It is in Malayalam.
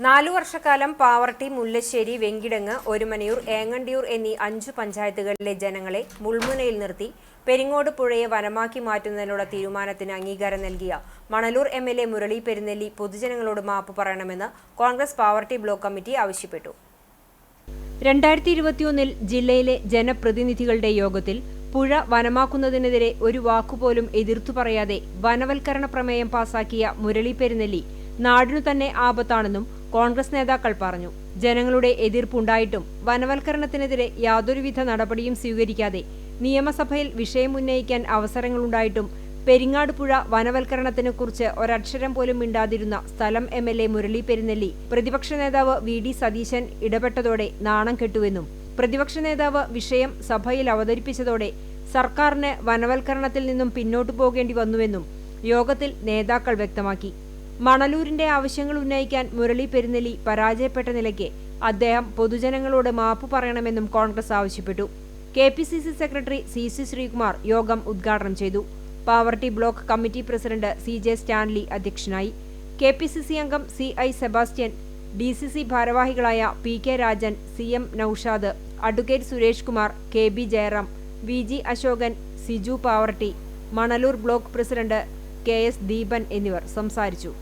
നാലു വർഷക്കാലം പാവർട്ടി മുല്ലശ്ശേരി വെങ്കിടങ്ങ് ഒരുമനയൂർ ഏങ്ങണ്ടിയൂർ എന്നീ അഞ്ചു പഞ്ചായത്തുകളിലെ ജനങ്ങളെ മുൾമുനയിൽ നിർത്തി പെരിങ്ങോട് പുഴയെ വനമാക്കി മാറ്റുന്നതിനുള്ള തീരുമാനത്തിന് അംഗീകാരം നൽകിയ Manalur M L A Murali Perunnelli പൊതുജനങ്ങളോട് മാപ്പ് പറയണമെന്ന് കോൺഗ്രസ് പാവർട്ടി ബ്ലോക്ക് കമ്മിറ്റി ആവശ്യപ്പെട്ടു. രണ്ടായിരത്തി ഇരുപത്തിയൊന്നിൽ ജില്ലയിലെ ജനപ്രതിനിധികളുടെ യോഗത്തിൽ പുഴ വനമാക്കുന്നതിനെതിരെ ഒരു വാക്കുപോലും എതിർത്തു പറയാതെ വനവൽക്കരണ പ്രമേയം പാസാക്കിയ മുരളി പെരുന്നെല്ലി നാടിനു തന്നെ ആപത്താണെന്നും കോൺഗ്രസ് നേതാക്കൾ പറഞ്ഞു. ജനങ്ങളുടെ എതിർപ്പുണ്ടായിട്ടും വനവൽക്കരണത്തിനെതിരെ യാതൊരുവിധ നടപടിയും സ്വീകരിക്കാതെ നിയമസഭയിൽ വിഷയം ഉന്നയിക്കാൻ അവസരങ്ങളുണ്ടായിട്ടും പെരിങ്ങാട് പുഴ വനവൽക്കരണത്തിനെക്കുറിച്ച് ഒരക്ഷരം പോലും മിണ്ടാതിരുന്ന സ്ഥലം M L A Murali Perunnelli പ്രതിപക്ഷ നേതാവ് വി ഡി സതീശൻ ഇടപെട്ടതോടെ നാണം കെട്ടുവെന്നും പ്രതിപക്ഷ നേതാവ് വിഷയം സഭയിൽ അവതരിപ്പിച്ചതോടെ സർക്കാരിന് വനവൽക്കരണത്തിൽ നിന്നും പിന്നോട്ടു പോകേണ്ടി വന്നുവെന്നും യോഗത്തിൽ നേതാക്കൾ വ്യക്തമാക്കി. മണലൂരിന്റെ ആവശ്യങ്ങൾ ഉന്നയിക്കാൻ മുരളി പെരുന്നലി പരാജയപ്പെട്ട നിലയ്ക്ക് അദ്ദേഹം പൊതുജനങ്ങളോട് മാപ്പ് പറയണമെന്നും കോൺഗ്രസ് ആവശ്യപ്പെട്ടു. K P C C secretary C C Sreekumar യോഗം ഉദ്ഘാടനം ചെയ്തു. Pavaratty block committee president C J Stanley അധ്യക്ഷനായി. കെ പി സി സി അംഗം C I Sebastian D C C ഭാരവാഹികളായ P K Rajan C M Noushad advocate Suresh Kumar K B Jayaram V G Ashokan Siju Pavaratty Manalur block president K S Deepan എന്നിവർ സംസാരിച്ചു.